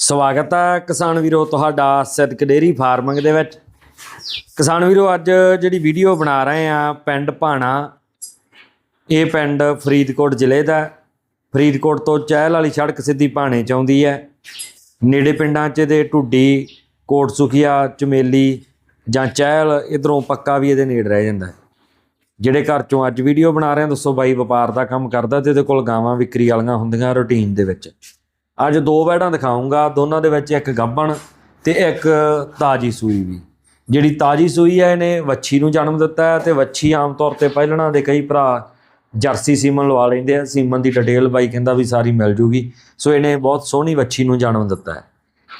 ਸਵਾਗਤ ਹੈ ਕਿਸਾਨ ਵੀਰੋ ਤੁਹਾਡਾ ਸਿੱਧਕ ਡੇਰੀ ਫਾਰਮਿੰਗ ਦੇ ਵਿੱਚ। ਕਿਸਾਨ ਵੀਰੋ, ਅੱਜ ਜਿਹੜੀ ਵੀਡੀਓ ਬਣਾ ਰਹੇ ਆ ਪਿੰਡ ਭਾਣਾ, ਇਹ ਪਿੰਡ ਫਰੀਦਕੋਟ ਜ਼ਿਲ੍ਹੇ ਦਾ ਫਰੀਦਕੋਟ ਤੋਂ ਚਹਿਲ ਵਾਲੀ ਸੜਕ ਸਿੱਧੀ ਭਾਣੇ ਚ ਆਉਂਦੀ ਹੈ। ਨੇੜੇ ਪਿੰਡਾਂ ਚ ਦੇ ਢੁੱਡੀ ਕੋਟ ਸੁਖੀਆ ਚਮੇਲੀ ਜਾਂ ਚਹਿਲ ਇਧਰੋਂ ਪੱਕਾ ਵੀ ਇਹਦੇ ਨੇੜ ਰਹਿ ਜਾਂਦਾ ਜਿਹੜੇ ਘਰ ਚੋਂ ਅੱਜ ਵੀਡੀਓ ਬਣਾ ਰਹੇ ਆ, ਦੱਸੋ ਬਾਈ, ਵਪਾਰ ਦਾ ਕੰਮ ਕਰਦਾ ਤੇ ਇਹਦੇ ਕੋਲ ਗਾਵਾਂ ਵਿਕਰੀ ਵਾਲੀਆਂ ਹੁੰਦੀਆਂ ਰੂਟੀਨ ਦੇ ਵਿੱਚ। ਅੱਜ ਦੋ ਵੈੜਾਂ ਦਿਖਾਉਂਗਾ, ਦੋਨਾਂ ਦੇ ਵਿੱਚ ਇੱਕ ਗੱਭਣ ਤੇ ਇੱਕ ਤਾਜੀ ਸੂਈ ਵੀ। ਜਿਹੜੀ ਤਾਜੀ ਸੂਈ ਹੈ ਇਹਨੇ ਵੱਛੀ ਨੂੰ ਜਨਮ ਦਿੱਤਾ ਹੈ ਤੇ ਵੱਛੀ ਆਮ ਤੌਰ ਤੇ ਪਹਿਲਣਾ ਦੇ ਕਈ ਭਰਾ ਜਰਸੀ ਸੀਮਨ ਲਵਾ ਲੈਂਦੇ ਆ। ਸੀਮਨ ਦੀ ਡਿਟੇਲ ਬਾਈ ਕਹਿੰਦਾ ਵੀ ਸਾਰੀ ਮਿਲ ਜੂਗੀ। ਸੋ ਇਹਨੇ ਬਹੁਤ ਸੋਹਣੀ ਵੱਛੀ ਨੂੰ ਜਨਮ ਦਿੱਤਾ ਹੈ।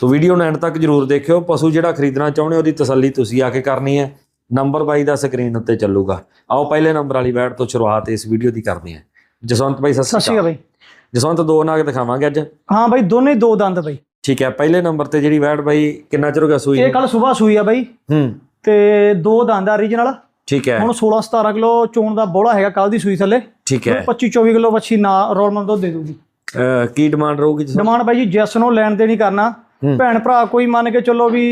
ਸੋ ਵੀਡੀਓ ਨੂੰ ਐਂਡ ਤੱਕ ਜਰੂਰ ਦੇਖਿਓ। ਪਸ਼ੂ ਜਿਹੜਾ ਖਰੀਦਣਾ ਚਾਹੁੰਦੇ ਹੋ, ਉਹਦੀ ਤਸੱਲੀ ਤੁਸੀਂ ਆ ਕੇ ਕਰਨੀ ਹੈ। ਨੰਬਰ ਬਾਈ ਦਾ ਸਕਰੀਨ ਉੱਤੇ ਚੱਲੂਗਾ। ਆਓ, ਪਹਿਲੇ ਨੰਬਰ ਵਾਲੀ ਵੈੜ ਤੋਂ ਸ਼ੁਰੂਆਤ ਇਸ ਵੀਡੀਓ ਦੀ ਕਰਦੇ ਹਾਂ। ਜਸਵੰਤ ਬਾਈ, ਸਤਿ ਸਤਿ ਸ਼੍ਰੀ ਅਕਾਲ ਅਕਾਲ ਬਾਈ। ਜਸਵੰਤ ਦੋ ਨਾਗ ਦਿਖਾਵਾਂਗੇ ਅੱਜ। ਹਾਂ ਬਾਈ ਦੋਨੇ ਦੋ ਦੰਦ ਬਾਈ। ਠੀਕ ਹੈ ਪਹਿਲੇ ਨੰਬਰ ਤੇ ਜਿਹੜੀ ਵੈੜ ਬਾਈ ਕਿੰਨਾ ਚਿਰ ਹੋ ਗਿਆ ਸੂਈ ਇਹ? ਕੱਲ ਸਵੇਰ ਸੂਈ ਆ ਬਾਈ। ਹੂੰ। ਤੇ ਦੋ ਦੰਦ ਆ ਰੀਜਨਲ ਠੀਕ ਹੈ। ਹੁਣ 16 17 ਕਿਲੋ ਚੋਣ ਦਾ ਬੋਲਾ ਹੈਗਾ ਕੱਲ ਦੀ ਸੂਈ ਥੱਲੇ। ਠੀਕ ਹੈ। 25 24 ਕਿਲੋ ਵੱਛੀ ਨਾ ਰੋਲਮਨ ਦੁੱਧ ਦੇ ਦੂਗੀ ਕੀ ਡਿਮਾਂਡ ਰਹੂਗੀ ਜਸਵੰਤ ਡਿਮਾਂਡ ਬਾਈ ਜੀ ਜੈਸ ਨੂੰ ਲੈਣ ਦੇ ਨਹੀਂ ਕਰਨਾ। ਭੈਣ ਭਰਾ ਕੋਈ ਮੰਨ ਕੇ ਚੱਲੋ ਵੀ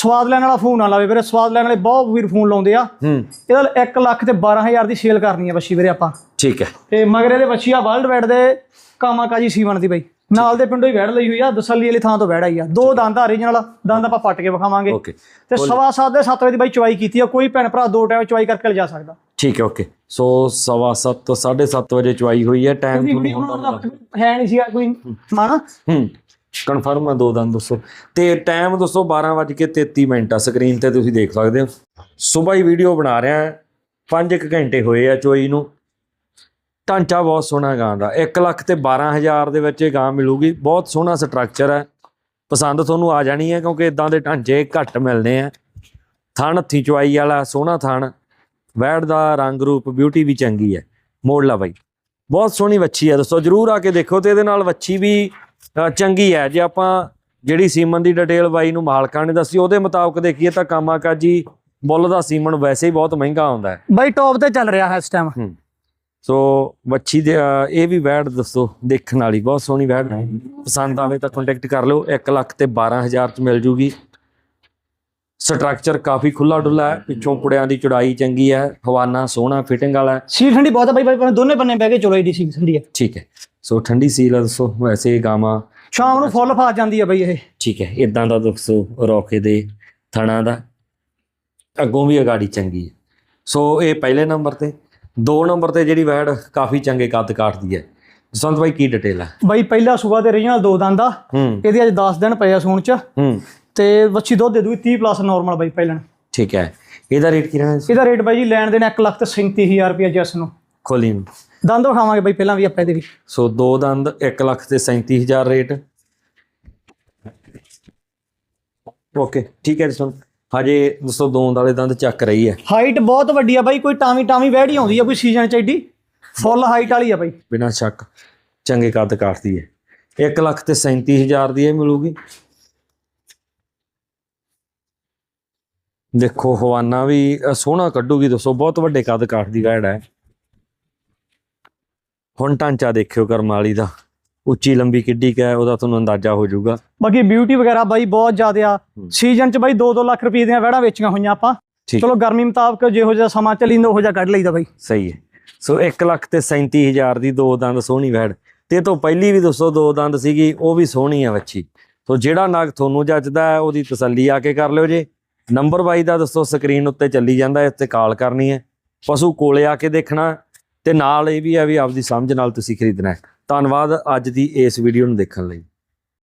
ਸਵਾਦ ਲੈਣ ਵਾਲਾ ਫੋਨ ਨਾ ਲਾਵੇ ਵੀਰੇ ਸਵਾਦ ਲੈਣ ਵਾਲੇ ਬਹੁਤ ਵੀਰ ਫੋਨ ਲਾਉਂਦੇ ਆ। ਇਹਦਾ 1 ਲੱਖ ਤੇ 12000 ਦੀ ਸੇਲ ਕਰਨੀ ਆ ਵੱਛੀ ਵੀਰੇ ਆਪਾਂ। ਠੀਕ ਹੈ। ਤੇ ਮਗਰ ਇਹਦੇ ਵੱਛੀ ਆ ਵਰਲਡ ਵੈਡ ਦੇ ਕਾਮਾ ਕਾਜੀ ਸੀਵਣ ਦੀ ਬਾਈ। ਨਾਲ ਦੇ ਪਿੰਡੋਂ ਹੀ ਵੈੜ ਲਈ ਹੋਈ ਆ ਦਸੱਲੀ ਵਾਲੀ ਥਾਂ ਤੋਂ ਵੈੜ ਆਈ ਆ। ਦੋ ਦੰਦ ਆ ਰੀਜਨਲ ਦੰਦ ਆਪਾਂ ਪੱਟ ਕੇ ਵਿਖਾਵਾਂਗੇ। ਓਕੇ। ਤੇ ਸਵਾ ਸੱਤ ਦੇ 7 ਵਜੇ ਦੀ ਬਾਈ ਚਵਾਈ ਕੀਤੀ ਆ ਕੋਈ ਭੈਣ ਭਰਾ ਦੋ ਟਾਈਮ ਚਵਾਈ ਕਰਕੇ ਲਿਜਾ ਸਕਦਾ। ਠੀਕ ਹੈ ਓਕੇ। ਸੋ ਸਵਾ ਸੱਤ ਤੋਂ 7:30 ਵਜੇ ਚਵਾਈ ਹੋਈ ਹੈ ਟਾਈਮ ਕਿਉਂਕਿ ਵੀਡੀਓ ਬਣਾਉਣ ਦਾ ਹੈ ਨਹੀਂ ਸੀਗਾ ਕੋਈ ਮਾਣਾ? ਹੂੰ। ਕਨਫਰਮ ਹੈ ਦੋ ਦੰਦ ਦੱਸੋ। ਤੇ ਟਾਈਮ ਦੱਸੋ 12:33 ਮਿੰਟ ਆ ਸਕਰੀਨ ਤੇ ਤੁਸੀਂ ਦੇਖ ਸਕਦੇ ਹੋ। ਸਵੇਰ ਹੀ ਵੀਡੀਓ ਬਣਾ ਰਿਹਾ 5 ਘੰਟੇ ਹੋਏ ਆ ਚੋਈ ਨੂੰ। ਢਾਂਚਾ ਬਹੁਤ ਸੋਹਣਾ ਗਾਂ ਦਾ। 1 ਲੱਖ ਤੇ 12000 ਦੇ ਵਿੱਚ ਇਹ ਗਾਂ ਮਿਲੂਗੀ। ਬਹੁਤ ਸੋਹਣਾ ਸਟਰਕਚਰ ਹੈ। ਪਸੰਦ ਤੁਹਾਨੂੰ ਆ ਜਾਣੀ ਹੈ ਕਿਉਂਕਿ ਇਦਾਂ ਦੇ ਢਾਂਚੇ ਘੱਟ ਮਿਲਦੇ ਆ। ਥਣ ਹੱਥੀ ਚਵਾਈ ਵਾਲਾ ਸੋਹਣਾ ਥਣ। ਵੈੜ ਦਾ ਰੰਗ ਰੂਪ ਬਿਊਟੀ ਵੀ ਚੰਗੀ ਹੈ। ਮੋੜ ਲਾ ਬਾਈ। ਬਹੁਤ ਸੋਹਣੀ ਵੱਛੀ ਹੈ। ਦੋਸਤੋ ਜਰੂਰ ਆ ਕੇ ਦੇਖੋ ਤੇ ਇਹਦੇ ਨਾਲ ਵੱਛੀ ਵੀ ਚੰਗੀ ਹੈ। ਜੇ ਆਪਾਂ ਜਿਹੜੀ ਸੀਮਨ ਦੀ ਡਿਟੇਲ ਬਾਈ ਨੂੰ ਮਾਲਕਾਂ ਨੇ ਦੱਸੀ ਉਹਦੇ ਮੁਤਾਬਕ ਦੇਖੀਏ ਤਾਂ ਕਾਮਾਕਾਜੀ ਬੁੱਲ ਦਾ ਸੀਮਨ ਵੈਸੇ ਹੀ ਬਹੁਤ ਮਹਿੰਗਾ ਆਉਂਦਾ ਹੈ। ਬਾਈ ਟੌਪ ਤੇ ਚੱਲ ਰਿਹਾ ਹੈ ਇਸ ਟਾਈਮ ਸੋ ਵੱਛੀ ਦੇ ਇਹ ਵੀ ਵੈੜ ਦੱਸੋ ਦੇਖਣ ਵਾਲੀ ਬਹੁਤ ਸੋਹਣੀ ਵੈੜ ਪਸੰਦ ਆਵੇ ਤਾਂ ਕੰਟੈਕਟ ਕਰ ਲਿਓ 1 ਲੱਖ ਤੇ 12000 ਚ ਮਿਲ ਜੂਗੀ। ਸਟਰਕਚਰ ਕਾਫੀ ਖੁੱਲਾ ਡੁੱਲਾ ਹੈ ਪਿੱਛੋਂ ਪੁੜਿਆਂ ਦੀ ਚੌੜਾਈ ਚੰਗੀ ਹੈ ਹਵਾਨਾ ਸੋਹਣਾ ਫਿਟਿੰਗ ਵਾਲਾ ਹੈ। ਸੀਲ ਠੰਡੀ ਬਹੁਤ ਆ ਬਾਈ ਦੋਨੇ ਬੰਨੇ ਬਹਿ ਕੇ ਚਲੋ ਏਡੀ ਸੀਲ ਠੰਡੀ ਆ ਠੀਕ ਹੈ। ਸੋ ਠੰਡੀ ਸੀਲ ਆ ਦੱਸੋ ਵੈਸੇ ਗਾਵਾਂ। ਸ਼ਾਮ ਨੂੰ ਫੁੱਲ ਫਾ ਜਾਂਦੀ ਆ ਬਾਈ ਇਹ। ਠੀਕ ਹੈ ਇਦਾਂ ਦਾ ਦੱਸੋ ਰੋਕੇ ਦੇ ਥਣਾ ਦਾ। ਅੱਗੋਂ ਵੀ ਅਗਾੜੀ ਚੰਗੀ ਹੈ। ਸੋ ਇਹ ਪਹਿਲੇ ਨੰਬਰ ਤੇ। ਦੋ ਨੰਬਰ ਤੇ ਜਿਹੜੀ ਵੈੜ ਕਾਫੀ ਚੰਗੇ ਕੱਦ ਕਾਟਦੀ ਹੈ। ਜਸਵੰਤ ਭਾਈ ਕੀ ਡਿਟੇਲ ਹੈ? ਬਾਈ ਪਹਿਲਾ ਸੂਬਾ ਤੇ ਰੀਜਨਲ ਦੋ ਦੰਦ ਇਹਦੇ ਅੱਜ 10 ਦਿਨ ਪਏ ਆ ਸੂਣ ਚ। ਤੇ ਵੱਛੀ ਦੁੱਧ ਦੇ ਦੂਗੀ 30 ਪਲੱਸ ਨਾਰਮਲ ਬਾਈ ਪਹਿਲਣ। ਠੀਕ ਹੈ। ਇਹਦਾ ਰੇਟ ਕੀ ਰਹਿਣਾ ਇਹਦਾ ਰੇਟ ਬਾਈ ਜੀ ਲੈਣ ਦੇਣ 1 ਲੱਖ ਤੇ 37000 ਰੁਪਏ ਜੈਸ ਨੂੰ। ਖੋਲੀ ਨੂੰ। ਦੰਦ ਵਿਖਾਵਾਂਗੇ ਬਾਈ ਪਹਿਲਾਂ ਵੀ ਆਪਾਂ ਇਹਦੇ ਵੀ। ਸੋ ਦੋ ਦੰਦ 1 ਲੱਖ ਤੇ 37000 ਰੇਟ ਓਕੇ ਠੀਕ ਹੈ ਜਸਵੰਤ ਹਜੇ ਦੋਸਤੋ ਦੋ ਵਾਲੇ ਦੰਦ ਚੱਕ ਰਹੀ ਹੈ। ਹਾਈਟ ਬਹੁਤ ਵੱਡੀ ਆ ਬਾਈ ਕੋਈ ਟਾਵੀ ਟਾਵੀ ਵਹਿੜੀ ਆਉਂਦੀ ਆ ਕੋਈ ਸੀਜ਼ਨ ਚ ਐਡੀ ਫੁੱਲ ਹਾਈਟ ਵਾਲੀ ਆ ਬਾਈ। ਬਿਨਾਂ ਸ਼ੱਕ ਚੰਗੇ ਕੱਦ ਕਾਟਦੀ ਹੈ। 1 ਲੱਖ ਤੇ 37000 ਦੀ ਇਹ ਮਿਲੂਗੀ। ਦੇਖੋ ਹਵਾਨਾ ਵੀ ਅ, ਸੋਹਣਾ ਕੱਢੂਗੀ ਦੋਸਤੋ ਬਹੁਤ ਵੱਡੇ ਕੱਦ ਕਾਟਦੀ ਗਾਇੜ ਹੈ। ਹੁਣ ਢਾਂਚਾ ਦੇਖਿਓ ਕਰਮ ਵਾਲੀ ਦਾ। ਉੱਚੀ ਲੰਬੀ ਕਿੱਡੀ ਕੁ ਉਹਦਾ ਤੁਹਾਨੂੰ ਅੰਦਾਜ਼ਾ ਹੋ ਜਾਊਗਾ। ਬਾਕੀ ਬਿਊਟੀ ਵਗੈਰਾ ਬਾਈ ਬਹੁਤ ਜ਼ਿਆਦਾ ਆ। ਸੀਜ਼ਨ ਚ ਬਾਈ 2-2 ਲੱਖ ਰੁਪਏ ਦੀਆਂ ਵਹਿੜਾਂ ਵੇਚੀਆਂ ਹੋਈਆਂ ਆਪਾਂ। ਚਲੋ ਗਰਮੀ ਮੁਤਾਬਕ ਜਿਹੋ ਜਿਹਾ ਸਮਾਂ ਚੱਲੀਂਦਾ ਉਹੋ ਜਿਹਾ ਕੱਢ ਲਈਦਾ ਬਾਈ। ਸਹੀ ਹੈ। ਸੋ 1 ਲੱਖ ਤੇ 37000 ਦੀ ਦੋ ਦੰਦ ਸੋਹਣੀ ਵੈੜ ਤੇ ਤੋਂ ਪਹਿਲੀ ਵੀ ਦੋਸਤੋ ਦੋ ਦੰਦ ਸੀਗੀ ਉਹ ਵੀ ਸੋਹਣੀ ਹੈ ਵੱਛੀ। ਸੋ ਜਿਹੜਾ ਨਗ ਤੁਹਾਨੂੰ ਜੱਜਦਾ ਹੈ ਉਹਦੀ ਤਸੱਲੀ ਆ ਕੇ ਕਰ ਲਿਓ ਜੇ। ਨੰਬਰ 22 ਦਾ ਦੋਸਤੋ ਸਕਰੀਨ ਉੱਤੇ ਚੱਲੀ ਜਾਂਦਾ ਇਸ ਤੇ ਕਾਲ ਕਰਨੀ ਹੈ। ਪਸ਼ੂ ਕੋਲੇ ਆ ਕੇ ਦੇਖਣਾ ਤੇ ਨਾਲ ਇਹ ਵੀ ਹੈ ਵੀ ਆਪਦੀ ਸਮਝ ਨਾਲ ਤੁਸੀਂ ਖਰੀਦਣਾ ਹੈ। ਧੰਨਵਾਦ ਅੱਜ ਦੀ ਇਸ ਵੀਡੀਓ ਨੂੰ ਦੇਖਣ ਲਈ।